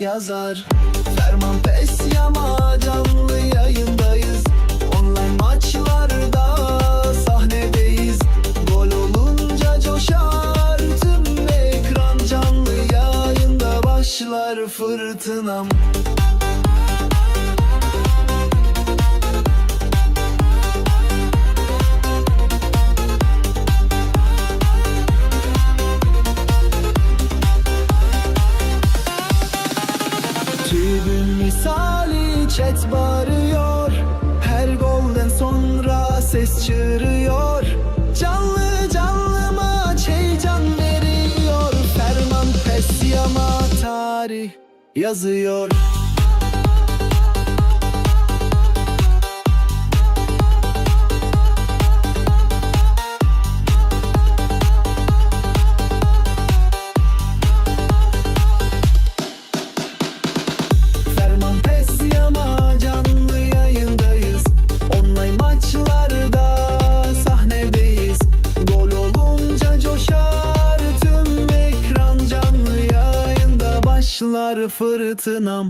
yazar. Ferman pes yama tarih yazıyor fırtınam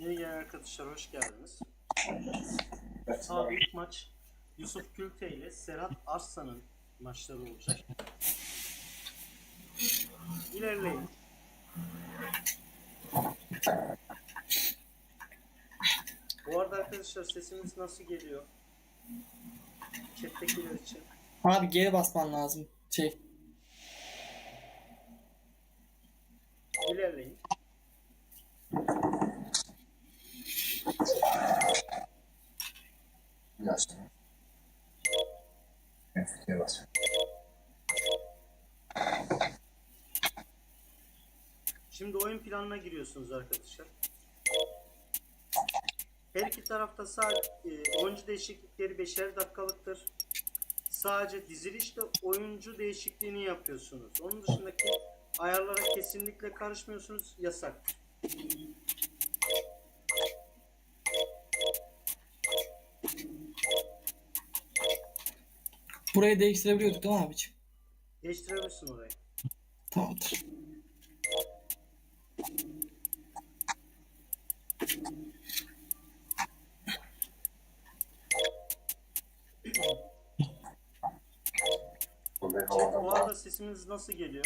Yeni gelen arkadaşlar hoş geldiniz. Abi ilk maç Yusuf Gülte ile Serhat Arslan'ın maçları olacak. İlerleyin. Bu arada arkadaşlar sesimiz nasıl geliyor? Chat'tekiler için. Abi geri basman lazım. Şey. İlerleyin. Biraz sonra. Ben fikir basıyorum. Planına giriyorsunuz arkadaşlar. Her iki tarafta sadece oyuncu değişiklikleri 5'er dakikalıktır. Sadece dizilişte oyuncu değişikliğini yapıyorsunuz. Onun dışındaki ayarlara kesinlikle karışmıyorsunuz. Yasak. Burayı değiştirebiliyorduk değil mi abiciğim? Değiştirebilirsin orayı. Tamamdır. Bu arada sesimiz nasıl geliyor?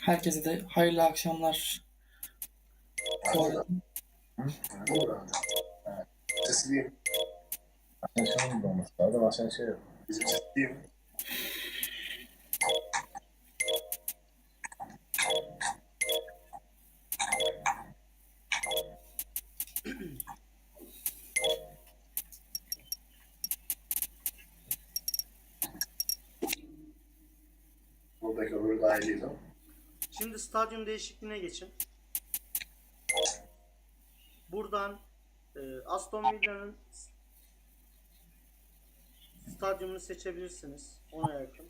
Herkese de hayırlı akşamlar. Bu arada. Sesi değil. Asansörün de olması lazım. Asansör yok. Bizim ses değil ama. Şimdi stadyum değişikliğine geçin. Buradan e, Aston Villa'nın stadyumunu seçebilirsiniz. Ona yakın.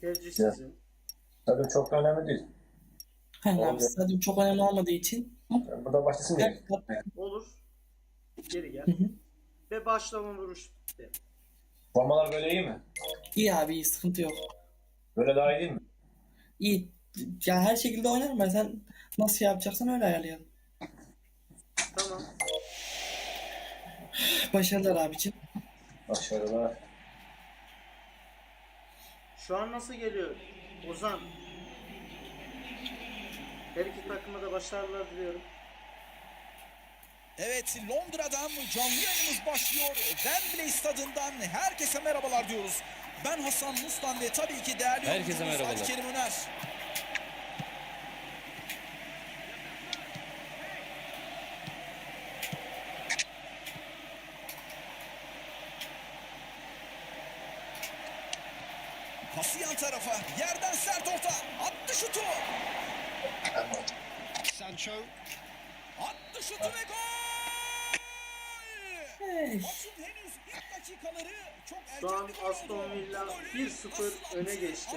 Tercih sizin. Tabii çok önemli değil. Hani abi stadyum çok önemli olmadığı için. Burada başlasın diye. Olur. Geri gel. Hı hı. Ve başlama vuruş. de. Formalar böyle iyi mi? İyi abi iyi sıkıntı yok. Böyle daha iyi değil mi? İyi. Ya her şekilde oynarım ben. Sen nasıl şey yapacaksan öyle ayarlayalım. Tamam. Başarılar abicim. Başarılar. Şu an nasıl geliyor? Ozan. Her iki takıma da başarılar diliyorum. Evet Londra'dan canlı yayınımız başlıyor. Wembley stadından herkese merhabalar diyoruz. Ben Hasan Mustan ve tabii ki değerli Herkese merhabalar. Ali Kerim Öner. Pası yan tarafa. Yerden sert orta. Attı şutu. Sancho. Attı şutu ve gol! Hey. Maçın henüz ilk dakikaları çok Şu an erken bir gol Aston oldu. Villa Bu golü 1-0 nasıl öne geçti.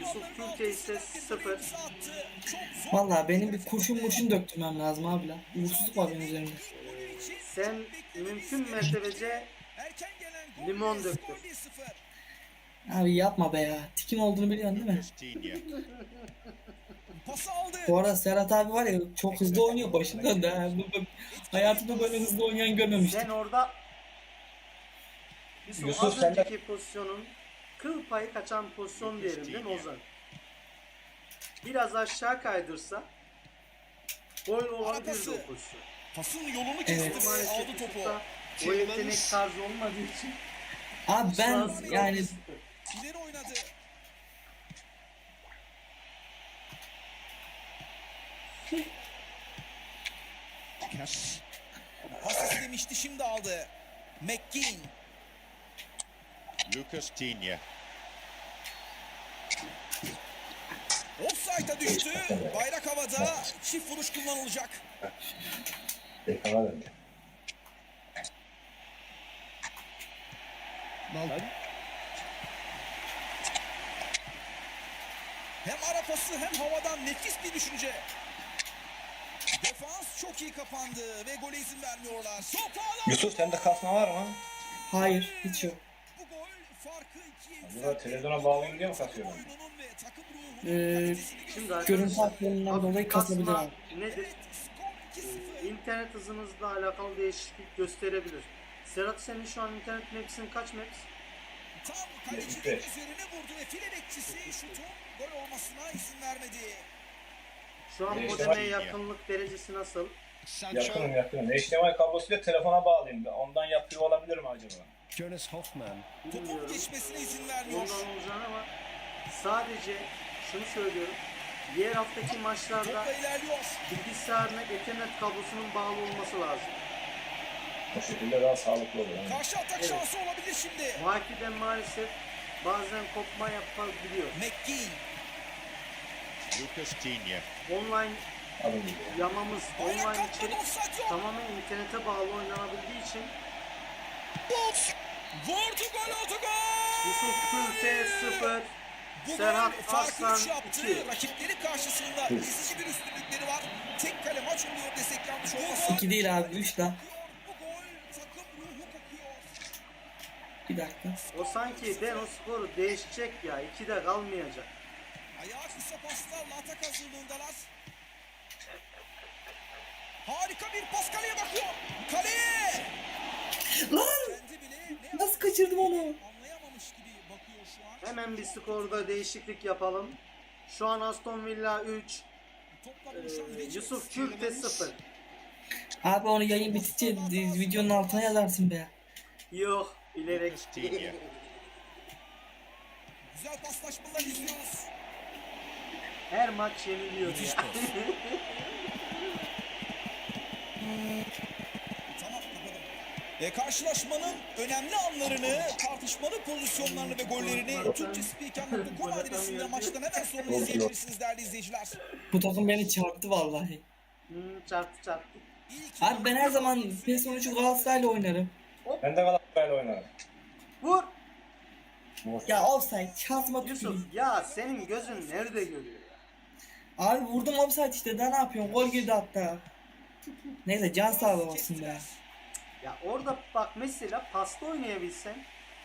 Yusuf Türkiye ise arkasından bir 0. imza attı. Çok zor Valla benim bir kurşun murşun döktürmem lazım abi lan. Uğursuzluk var benim üzerimde. Sen mümkün mertebece limon 1-0. Abi yapma be ya. Tikim olduğunu biliyorsun değil mi? Bu arada Serhat abi var ya çok hızlı oynuyor başından da. Hayatımda böyle hızlı oynayan görmemiştim. Sen orada Yusuf, Yusuf, az önceki pozisyonun kıl payı kaçan pozisyon diyelim değil mi Ozan? Biraz aşağı kaydırsa gol olabilirdi Arapası. o pozisyon. Pasın yolunu Evet. kesti ve Maalesef aldı topu. O yetenek tarzı olmadığı için Abi ben yani. İleri oynadı. Pas istemişti şimdi aldı. McGinn. Lucas Digne. Offside'a düştü. Bayrak havada. Çift vuruş kullanılacak. Hem ara pası hem havadan nefis bir düşünce. Defans çok iyi kapandı ve gole izin vermiyorlar. Yusuf sende kasma var mı? hayır hiç yok. Bu gol farkı ikiye Acaba yükseltti. televizyona bağlayayım diye mi kasıyor? Oyununun ve takım ruhunun Ee, Şimdi. Görüntü arkadaşlar haklarından dolayı kasabilir kasma abi. nedir? Skor 2-0. Ee, İnternet hızınızla alakalı değişiklik gösterebilir. Serhat senin şu an internet mapsin kaç maps? Tam kalecinin 75. üzerine vurdu ve file bekçisi şutun gol olmasına izin vermedi. Şu an Değişti modeme bak. yakınlık derecesi nasıl? Yakınım yakınım. HDMI kablosuyla telefona bağlayayım. Ondan yapıyor olabilir mi acaba? Jonas Hoffman. Topun Bilmiyorum. geçmesine izin vermiyor. Ondan olacağını ama sadece şunu söylüyorum. Diğer haftaki maçlarda Topla ilerliyor. bilgisayarına Ethernet kablosunun bağlı olması lazım. O şekilde daha sağlıklı olur. Yani. Karşı atak Evet. şansı olabilir şimdi. Wi-Fi'den maalesef bazen kopma yapabiliyor. McGinn. Lucas Digne. Online Alın gibi. yamamız, Bayrak online içerik offside yok. tamamen internete bağlı oynanabildiği için Vurdu gol oldu gol. Yusuf Külte 0, Bu Serhat gol 3 yaptı. 2. Rakipleri karşısında ezici bir üstünlükleri var. Tek kale maç oluyor desek yanlış olmasın. İki değil abi, üç lan. Bu gol takım ruhu kokuyor. Bir dakika. O sanki ben o skoru değişecek ya. 2'de kalmayacak. Ayağı kısa paslarla atak hazırlığındalar. Harika bir pas kaleye bakıyor. Kaleye! Lan! Nasıl kaçırdım onu? anlayamamış gibi bakıyor şu an. Hemen bir skorda değişiklik yapalım. Şu an Aston Villa 3, Topla e, buluşan Richards. Yusuf Kürte 0. Abi onu yayın bitince videonun altına yazarsın be. Yok, bilerek. Güzel paslaşmalar izliyoruz. Her maç yeniliyor Müthiş ya. E, karşılaşmanın önemli anlarını, tartışmalı pozisyonlarını ve gollerini Türkçe Spiker.com adresinde maçtan hemen sonra izleyebilirsiniz değerli izleyiciler. Bu takım beni çarptı vallahi. Hmm, çarptı çarptı. Abi ben her zaman PES 13'ü Galatasaray'la oynarım. Ben de Galatasaray'la oynarım. Vur! Ya offside şansıma Yusuf ya senin gözün nerede görüyor ya? Abi vurdum offside işte daha ne yapıyorsun? Gol girdi hatta. Neyse can olsun be. Ya orada bak mesela pasta oynayabilsen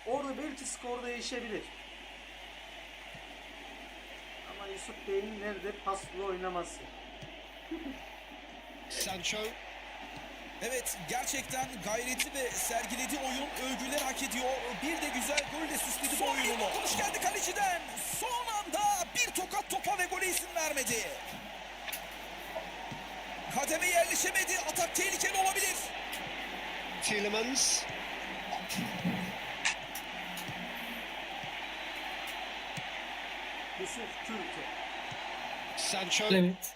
orada belki skor değişebilir. Ama Yusuf Bey'in nerede paslı oynaması? Sancho. Evet gerçekten gayreti ve sergilediği oyun övgüler hak ediyor. Bir de güzel golle süsledi bu oyununu. Konuş geldi kaleciden. Son anda bir tokat topa ve gole izin vermedi. Kademe yerleşemedi. Atak tehlikeli olabilir. Tielemans. Yusuf. Sancho. Evet.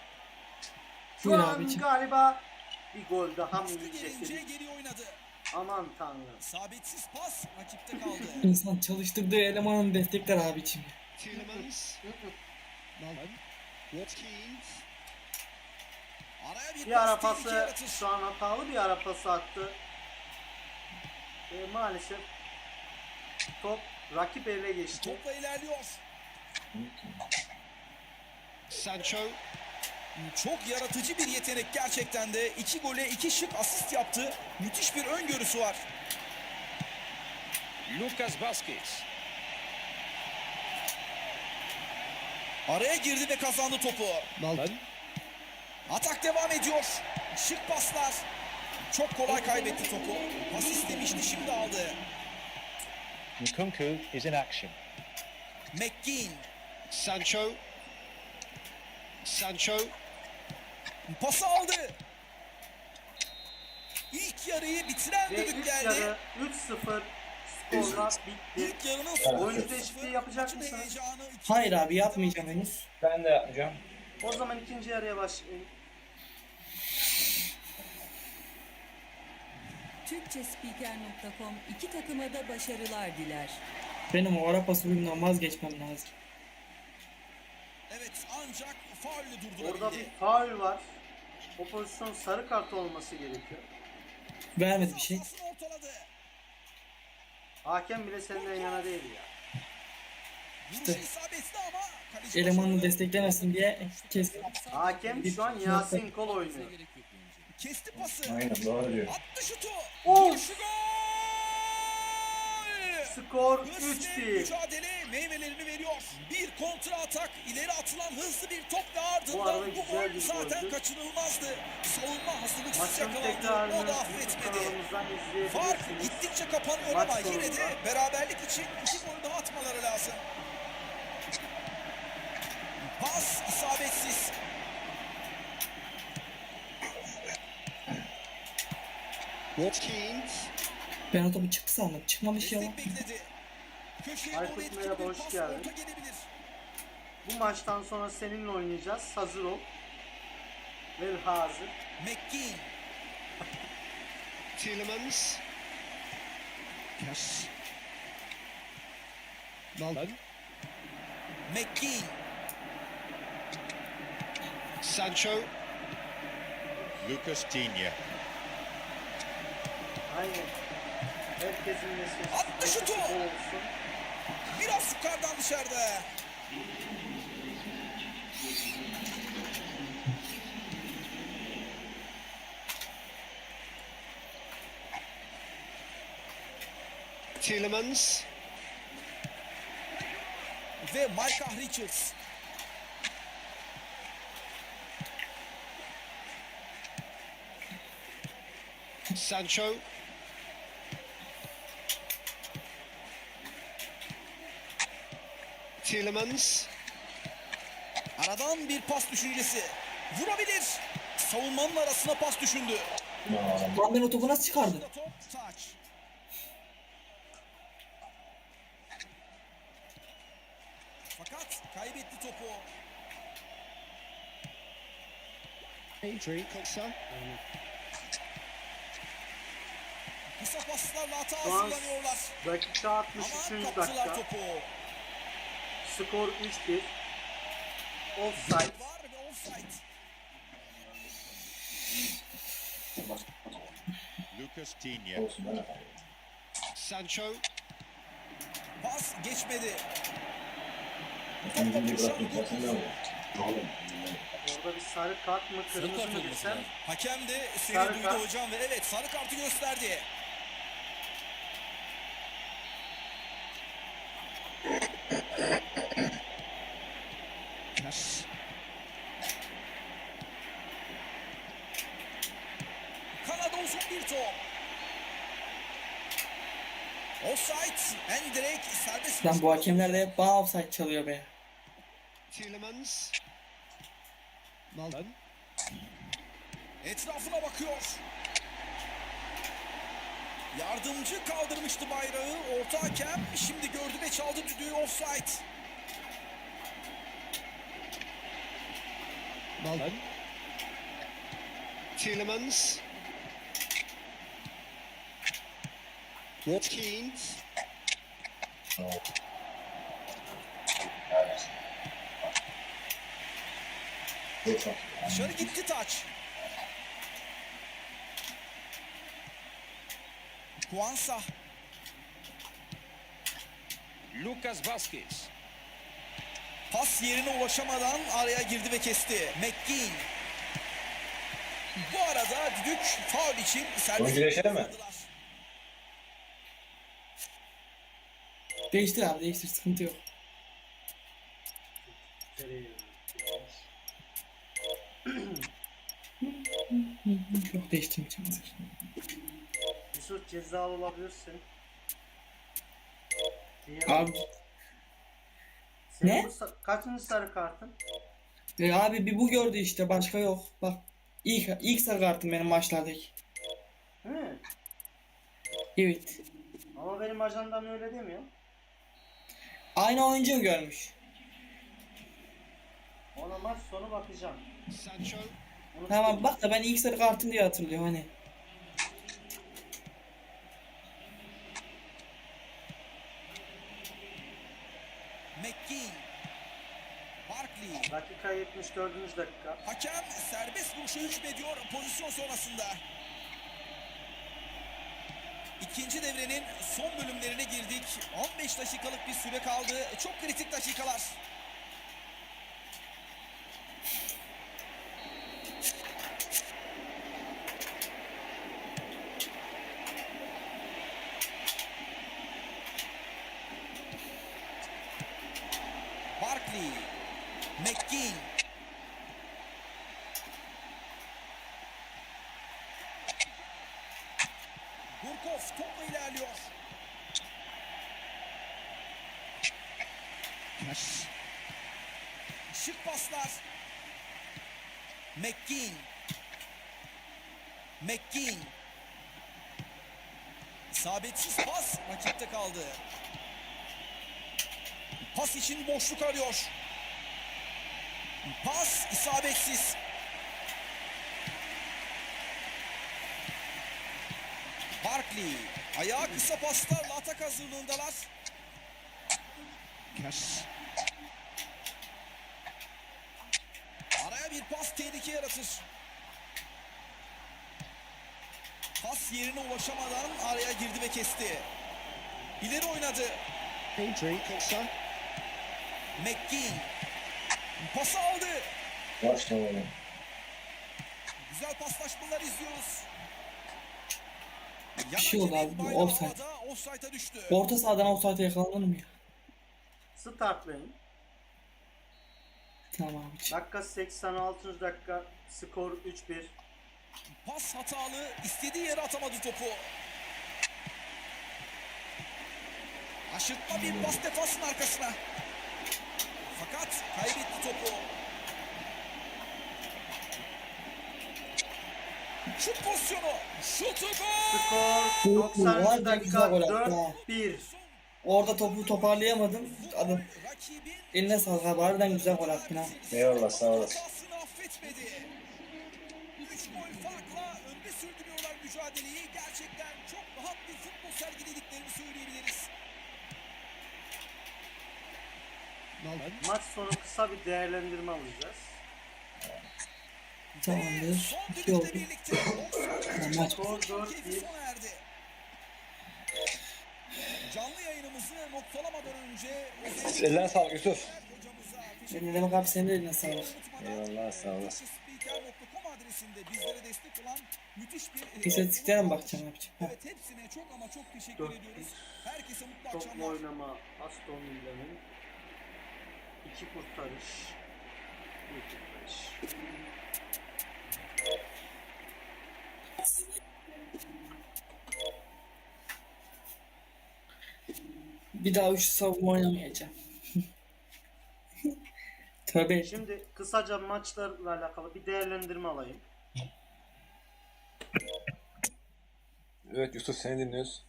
Şu Buyur an abicim. galiba bir gol daha mı oynadı. Aman tanrım. Sabitsiz pas rakipte kaldı. İnsan çalıştırdığı elemanın destekler abicim. Tielemans. Watkins. Araya bir, Bir ara pası şu an hatalı bir ara pası attı. Ve maalesef top rakip ele geçti. Topla ilerliyor. Sancho. Çok yaratıcı bir yetenek gerçekten de. iki gole iki şık asist yaptı. Müthiş bir öngörüsü var. Lucas Vazquez. Araya girdi ve kazandı topu. Malden. Atak devam ediyor. Şık paslar. Çok kolay kaybetti topu. Pas istemişti şimdi aldı. Nkunku is in action. McGinn. Sancho. Sancho. Pası aldı. İlk yarıyı bitiren Ve düdük geldi. yarı 3-0 skorla bitti. İlk yarının sonu Oyuncu 3-0. değişikliği yapacak iki Hayır abi yapmayacağım henüz. Ben de yapacağım. O zaman ikinci yarıya başlayalım. Türkçespiker.com iki takıma da başarılar diler. Benim o ara pas oyunundan vazgeçmem lazım. Evet ancak faulle Orada durdurabildi. bir faul var. O pozisyon sarı kart olması gerekiyor. Vermedi bir şey. Hakem bile senden yana değil ya. İşte. Elemanını desteklemesin diye kes. Hakem şu an Yasin Kol oynuyor. Kesti pası. Aynen doğru diyor. Attı şutu. Oh! Vuruşu gol! Skor Hızlı 3-1. mücadele meyvelerini veriyor. Bir kontra atak, ileri atılan hızlı bir top ve Bu ardından bu, güzel gol zaten goldü. kaçınılmazdı. Savunma hazırlıksız Maçın yakalandı. O da affetmedi. Fark gittikçe kapanıyor ama yine de beraberlik için iki gol daha atmaları lazım. Pas isabetsiz. Watkins. Ben topu çıktı sandım. Çıkmamış ya. Aykut merhaba, hoş geldin. Bu maçtan sonra seninle oynayacağız. Hazır ol. Ve hazır. McGinn. Tielemans. Yes. Malone. McGinn. Sancho. Lucas Digne. Aynen. Herkesin neşesi. Attı şutu. olsun. Biraz yukarıdan dışarıda. Tielemans. Ve Micah Richards. Sancho. Tielemans. Aradan bir pas düşüncesi. Vurabilir. Savunmanın arasına pas düşündü. Lan ben o topu nasıl taç. Fakat kaybetti topu. Adri. Kosa. Kısa paslarla hata Şu an hazırlanıyorlar. dakika Ama 63. kaptılar dakika. topu. Skor 3-1. Offside. Var ve offside. Lucas Digne. Sancho. Pas geçmedi. Orada bir sarı kart mı kırmızı mı desem. Hakem de seni Sarı duydu kart. hocam ve evet sarı kartı gösterdi. Yes. Kanada uzun bir top. Offside. En direkt serbest. Lan bu hakemler de hep bana offside çalıyor be. Tielemans. Malone. Etrafına bakıyor. Yardımcı kaldırmıştı bayrağı. Orta hakem şimdi gördü ve çaldı düdüğü offside. Malone. Tielemans. Watkins. Yoksa. Dışarı gitti taç. Kuansa. Lucas Vazquez. Pas yerine ulaşamadan araya girdi ve kesti. McGinn. Bu arada düdük faul için serbest. Değişelim mi? Değiştir abi değiştir sıkıntı yok. Yok değiştirmeyeceğim. Yusuf cezalı olabilirsin. Diye- Abi, Senin Ne? bu sa- kaçıncı sarı kartın? e abi bir bu gördü işte başka yok. Bak ilk, ilk sarı kartım benim maçlardaki. Mi? Evet. Ama benim ajandam öyle demiyor. Aynı oyuncu görmüş. Ona maç sonu bakacağım. Tamam bak da ben ilk sarı kartım diye hatırlıyorum hani. Dakika 74. dakika. Hakem serbest vuruşa hükmediyor pozisyon sonrasında. İkinci devrenin son bölümlerine girdik. 15 dakikalık bir süre kaldı. Çok kritik dakikalar. Barkley. McGinn. Gurkov topla ilerliyor. Cash. Şık paslar. McGinn. McGinn. İsabetsiz pas rakipte kaldı. Pas için boşluk arıyor. Pas isabetsiz. Barkley. Ayağı kısa paslarla atak hazırlığındalar. Cash. Bir pas tehlike yaratır. Pas yerine ulaşamadan araya girdi ve kesti. İleri oynadı. Pedri. Costa. McGinn. Pası aldı. Başla oğlum. Güzel paslaşmalar izliyoruz. Bir şey oldu abi, bu offside. Offside'a düştü. Orta sahadan offside'e yakalanır mı ya? Startlayın. Tamam. Dakika 86. dakika skor 3-1. Pas hatalı. istediği yere atamadı topu. Aşırtma bir pas defansın arkasına. Fakat kaybetti topu. Şut pozisyonu. Şutu gol. Skor Var 90. ya, dakika güzel gol attı ha. 4-1. Orada topu toparlayamadım. Adam eline sağlık abi. Harbiden güzel gol attın ha. Eyvallah sağ olasın. hatasını affetmedi. Üç gol farkla önde sürdürüyorlar mücadeleyi. Gerçekten çok rahat bir futbol sergilediklerini söyleyebiliriz. Malvin. Maç sonu kısa bir değerlendirme alacağız. Tamamdır. Son İki oldu. düdükle birlikte Tamam, maç. Skor keyfi 4-1. Eline sağlık Yusuf. Ne demek abi senin de eline sağlık. Eyvallah sağ olasın. Speaker.com adresinde bizlere destek olan müthiş bir... İstatistiklere mi bakacaksın abiciğim? Ha. Evet hepsine çok ama çok teşekkür 4-1. ediyoruz. Herkese mutlu Toplu akşamlar. oynama Aston Villa'nın iki kurtarış bir kurtarış. Bir daha üçlü savunma oynamayacağım. Tövbe ettim. Şimdi kısaca maçlarla alakalı bir değerlendirme alayım. Evet Yusuf seni dinliyoruz.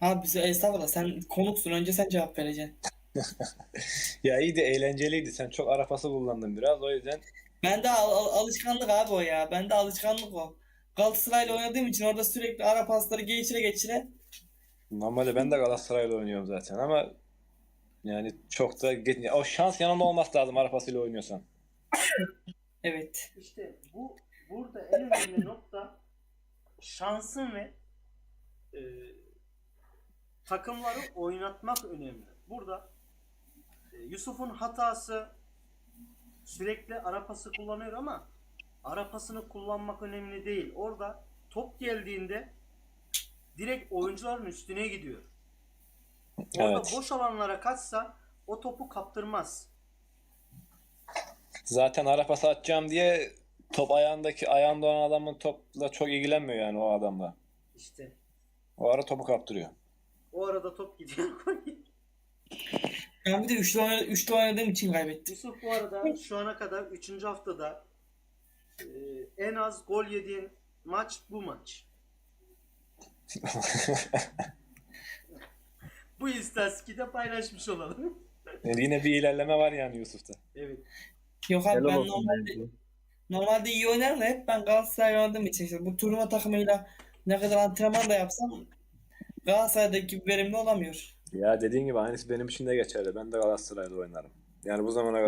Abi bize estağfurullah sen konuksun önce sen cevap vereceksin. Ya iyi de eğlenceliydi. Sen çok arafası kullandın biraz. O yüzden Ben de al- al- alışkanlık abi o ya. Ben de alışkanlık o. Galatasaray'la oynadığım için orada sürekli ara pasları geçire geçire. Normalde ben de Galatasaray'la oynuyorum zaten ama yani çok da o şans yanında olması lazım arafasıyla oynuyorsan. Evet. İşte bu burada en önemli nokta şansın ve e, takımları oynatmak önemli. Burada e, Yusuf'un hatası sürekli ara pası kullanıyor ama ara pasını kullanmak önemli değil. Orada top geldiğinde direkt oyuncuların üstüne gidiyor. Orada Evet. boş alanlara kaçsa o topu kaptırmaz. Zaten arafası atacağım diye top ayağındaki ayağında olan adamın topla çok ilgilenmiyor yani o adamla. İşte O ara topu kaptırıyor. o arada top gidiyor. Ben bir de üçlü, oyna- üçlü oynadığım için kaybettim. Yusuf bu arada şu ana kadar 3. haftada e, en az gol yediğin maç bu maç. Bu istatistiği de paylaşmış olalım. Yani yine bir ilerleme var yani Yusuf'ta. evet. Yok abi Helal ben olsun normalde, bence. normalde iyi oynarım da hep ben Galatasaray'la oynadığım için işte bu turnuva takımıyla ne kadar antrenman da yapsam Galatasaray'daki verimli olamıyor. Ya dediğin gibi aynısı benim için de geçerli. Ben de Galatasaray'da oynarım. Yani bu zamana kadar